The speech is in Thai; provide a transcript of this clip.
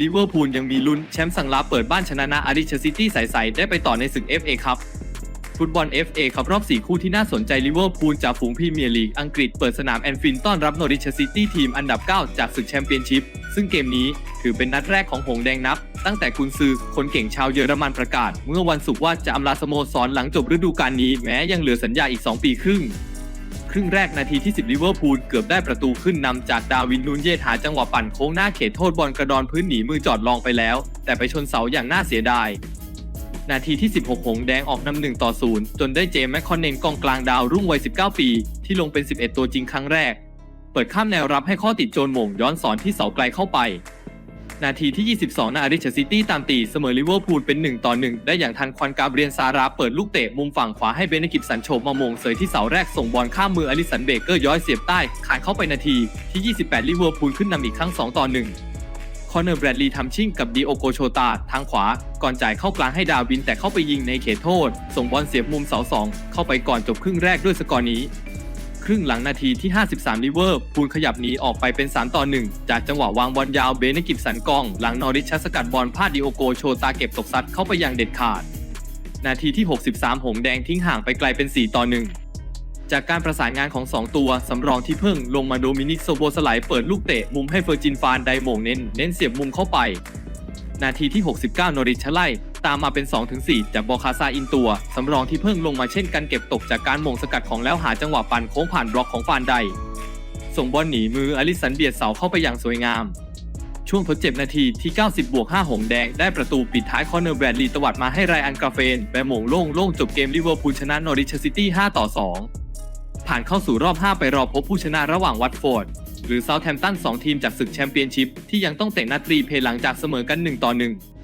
ลิเวอร์พูลยังมีลุ้นแชมป์สังลาเปิดบ้านชนะนาอาริเชซิตี้ใสๆได้ไปต่อในศึก FA ครับฟุตบอล FA ครับรอบ 4 คู่ที่น่าสนใจลิเวอร์พูลจากฝูงพรีเมียร์ลีกอังกฤษเปิดสนามแอนฟิลด์ต้อนรับนอริชซิตี้ทีมอันดับ 9 จากศึกแชมเปี้ยนชิพ ซึ่งเกมนี้ถือเป็นนัดแรกของหงแดงนับ ตั้งแต่กุนซือคนเก่งชาวเยอรมันประกาศ เมื่อวันศุกร์ว่าจะอำลาสโมสรหลังจบฤดูกาลนี้แม้ยังเหลือสัญญาอีก 2 ปีครึ่ง ครึ่งแรกนาทีที่ 10ลิเวอร์พูลเกือบได้ประตูขึ้นนำจากดาวินนูนเยสหาจังหวะปั่นโค้งหน้าเขตโทษบอลกระดอนพื้นหนีมือจอดลองไปแล้ว แต่ไปชนเสาอย่างน่าเสียดาย นาทีที่ 16 หงแดงออกนำหนึ่งต่อศูนย์จนได้เจมส์แมคคอนเนนกองกลางดาวรุ่งวัย 19 ปี ที่ลงเป็น 11 ตัวจริงครั้งแรก เปิดข้ามแนวรับให้ข้อติดโจนหม่งย้อนสอนที่เสาไกลเข้าไป นาทีที่ 22นาอาริชซิตี้ตามตีเสมอลิเวอร์พูลเป็น 1 ต่อ 1 ได้อย่างทันควันกาเบรียนซาราเปิดลูกเตะมุมฝั่งขวาให้เบนกิปสันโฉบมามงเสยที่เสาแรกส่งบอลข้ามมืออลิสันเบเกอร์ย้อยเสียบใต้ขานเข้าไปนาทีที่ 28 ลิเวอร์พูลขึ้นนำอีกครั้ง 2 ต่อ 1คอนเนอร์แบรดลีย์ทำชิ่งกับดีโอโกโชตาทางขวา ก่อนจ่ายเข้ากลางให้ดาวินแต่เข้าไปยิงในเขตโทษ ส่งบอลเสียบมุมเสาสองเข้าไปก่อนจบครึ่งแรกด้วยสกอร์นี้ ครึ่งหลังนาทีที่ 53 ลิเวอร์พูลขยับหนีออกไปเป็น 3 ต่อ 1 จากจังหวะวางบอลยาวเบนกิบสันกอง หลังนอริชชัดสกัดบอลพลาดดิโอโกโชตาเก็บตกซัดเข้าไปอย่างเด็ดขาด นาทีที่ 63 หงส์แดงทิ้งห่างไปไกลเป็น 4 ต่อ 1 จากการประสานงานของ 2 ตัวสำรองที่เพิ่งลงมาโดมินิกโซโบสไลเปิดลูกเตะมุมให้เฟอร์จินฟานไดโมงเน้นเน้นเสียบมุมเข้าไป นาทีที่ 69 นอริชไล่ ตามมาเป็น 2-4 จากบอคาซาอินตัว สำรองที่เพิ่งลงมาเช่นกันเก็บตกจากการหม่งสกัดของแล้วหาจังหวะปั่นโค้งผ่านบล็อกของฟานได ส่งบอลหนีมืออลิสันเบียดเสาเข้าไปอย่างสวยงาม ช่วงทดเจ็บนาทีที่ 90บวก5หงแดง ได้ประตูปิดท้ายคอนเนอร์แบรดลีตวัดมาให้ไรอันกราเฟนแบม่งโล่งโล่งจบเกมลิเวอร์พูลชนะนอริชซิตี้5ต่อ2 ผ่านเข้าสู่รอบ 5 ไปรอพบผู้ชนะระหว่างวัตฟอร์ดหรือเซาท์แฮมป์ตัน2ทีมจากศึกแชมเปี้ยนชิพที่ยังต้องเตะนัดรีเพลหลังจากเสมอกัน1ต่อ1